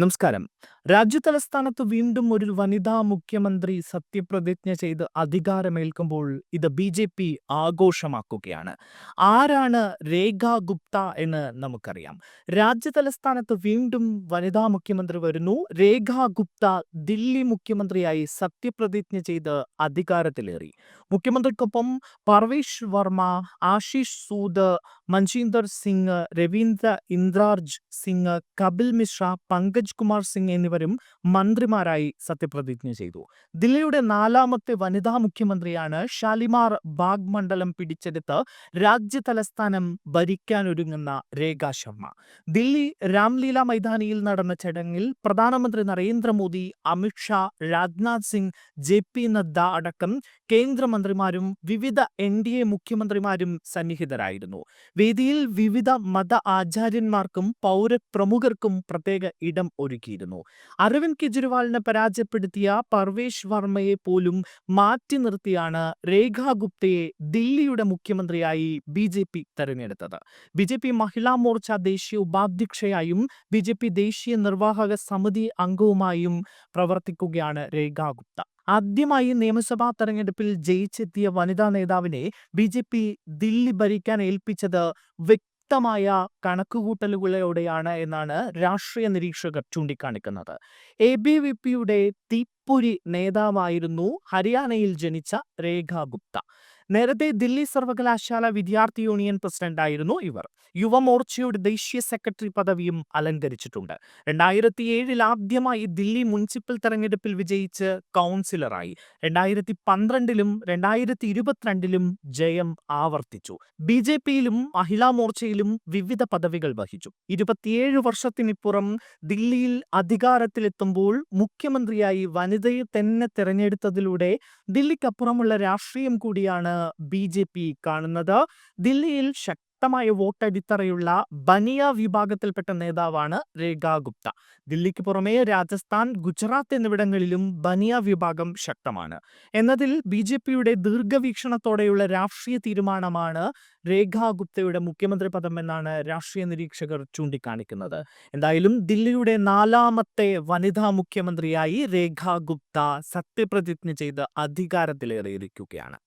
നമസ്കാരം. രാജ്യതലസ്ഥാനത്ത് വീണ്ടും ഒരു വനിതാ മുഖ്യമന്ത്രി സത്യപ്രതിജ്ഞ ചെയ്ത് അധികാരമേൽക്കുമ്പോൾ ഇത് ബി ജെ പി ആഘോഷമാക്കുകയാണ്. ആരാണ് രേഖ ഗുപ്ത എന്ന് നമുക്കറിയാം. രാജ്യതലസ്ഥാനത്ത് വീണ്ടും വനിതാ മുഖ്യമന്ത്രി വരുന്നു. രേഖ ഗുപ്ത ദില്ലി മുഖ്യമന്ത്രിയായി സത്യപ്രതിജ്ഞ ചെയ്ത് അധികാരത്തിലേറി. മുഖ്യമന്ത്രിക്കൊപ്പം പർവേഷ് വർമ്മ ആശിഷ് സൂദ് മഞ്ജീന്ദർ സിംഗ് രവീന്ദ്ര ഇന്ദ്രാർജ് സിംഗ് കപിൽ മിശ്ര പങ്കജ് കുമാർ സിംഗ് എന്നിവരും മന്ത്രിമാരായി സത്യപ്രതിജ്ഞ ചെയ്തു. ദില്ലിയുടെ നാലാമത്തെ വനിതാ മുഖ്യമന്ത്രിയാണ് ഷാലിമാർ ബാഗ് മണ്ഡലം പിടിച്ചെടുത്ത് രാജ്യ തലസ്ഥാനം ഭരിക്കാനൊരുങ്ങുന്ന രേഖ ശർമ്മ. ദില്ലി രാംലീല മൈതാനിയിൽ നടന്ന ചടങ്ങിൽ പ്രധാനമന്ത്രി നരേന്ദ്രമോദി അമിത്ഷാ രാജ്നാഥ് സിംഗ് ജെ പി നദ്ദ അടക്കം കേന്ദ്രമന്ത്രിമാരും വിവിധ എൻ ഡി എ മുഖ്യമന്ത്രിമാരും സന്നിഹിതരായിരുന്നു. വേദിയിൽ വിവിധ മത ആചാര്യന്മാർക്കും പൗരപ്രമുഖർക്കും പ്രത്യേക ഇടം ഒരുക്കിയിരുന്നു. അരവിന്ദ് കെജ്രിവാളിനെ പരാജയപ്പെടുത്തിയ പർവേഷ് വർമ്മയെ പോലും മാറ്റി നിർത്തിയാണ് രേഖാ ഗുപ്തയെ ദില്ലിയുടെ മുഖ്യമന്ത്രിയായി ബി ജെ പി തെരഞ്ഞെടുത്തത്. B J P Mahila Morcha ദേശീയ ഉപാധ്യക്ഷയായും ബി ജെ പി ദേശീയ നിർവാഹക സമിതി അംഗവുമായും പ്രവർത്തിക്കുകയാണ് രേഖാ ഗുപ്ത. ആദ്യമായി നിയമസഭാ തെരഞ്ഞെടുപ്പിൽ ജയിച്ചെത്തിയ വനിതാ നേതാവിനെ ബി ജെ പി ദില്ലി ഭരിക്കാൻ ഏൽപ്പിച്ചത് വ്യക്തമായ കണക്കുകൂട്ടലുകളോടെയാണ് എന്നാണ് രാഷ്ട്രീയ നിരീക്ഷകർ ചൂണ്ടിക്കാണിക്കുന്നത്. എ ബി വി പിയുടെ തീപ്പൊരി നേതാവായിരുന്നു ഹരിയാനയിൽ ജനിച്ച രേഖ ഗുപ്ത നേരത്തെ ദില്ലി സർവകലാശാല വിദ്യാർത്ഥി യൂണിയൻ പ്രസിഡന്റായിരുന്നു ഇവർ. യുവമോർച്ചയുടെ ദേശീയ സെക്രട്ടറി പദവിയും അലങ്കരിച്ചിട്ടുണ്ട്. രണ്ടായിരത്തി ഏഴിൽ ആദ്യമായി ദില്ലി മുനിസിപ്പൽ തെരഞ്ഞെടുപ്പിൽ വിജയിച്ച് കൗൺസിലറായി. രണ്ടായിരത്തി പന്ത്രണ്ടിലും രണ്ടായിരത്തി ഇരുപത്തിരണ്ടിലും ജയം ആവർത്തിച്ചു. ബി ജെ പിയിലും മഹിളാ മോർച്ചയിലും വിവിധ പദവികൾ വഹിച്ചു. ഇരുപത്തിയേഴ് വർഷത്തിനിപ്പുറം ദില്ലിയിൽ അധികാരത്തിലെത്തുമ്പോൾ മുഖ്യമന്ത്രിയായി വനിതയെ തന്നെ തെരഞ്ഞെടുത്തതിലൂടെ ദില്ലിക്കപ്പുറമുള്ള രാഷ്ട്രീയം കൂടിയാണ് ബി ജെ പി കാണുന്നത്. ദില്ലിയിൽ ശക്തമായ വോട്ടടിത്തറയുള്ള ബനിയ വിഭാഗത്തിൽപ്പെട്ട നേതാവാണ് രേഖ ഗുപ്ത. ദില്ലിക്ക് പുറമെ രാജസ്ഥാൻ ഗുജറാത്ത് എന്നിവിടങ്ങളിലും ബനിയ വിഭാഗം ശക്തമാണ്. എന്നതിൽ ബി ജെ പിയുടെ ദീർഘവീക്ഷണത്തോടെയുള്ള രാഷ്ട്രീയ തീരുമാനമാണ് രേഖ ഗുപ്തയുടെ മുഖ്യമന്ത്രി പദം എന്നാണ് രാഷ്ട്രീയ നിരീക്ഷകർ ചൂണ്ടിക്കാണിക്കുന്നത്. എന്തായാലും ദില്ലിയുടെ നാലാമത്തെ വനിതാ മുഖ്യമന്ത്രിയായി രേഖ ഗുപ്ത സത്യപ്രതിജ്ഞ ചെയ്ത് അധികാരത്തിലേറിയിരിക്കുകയാണ്.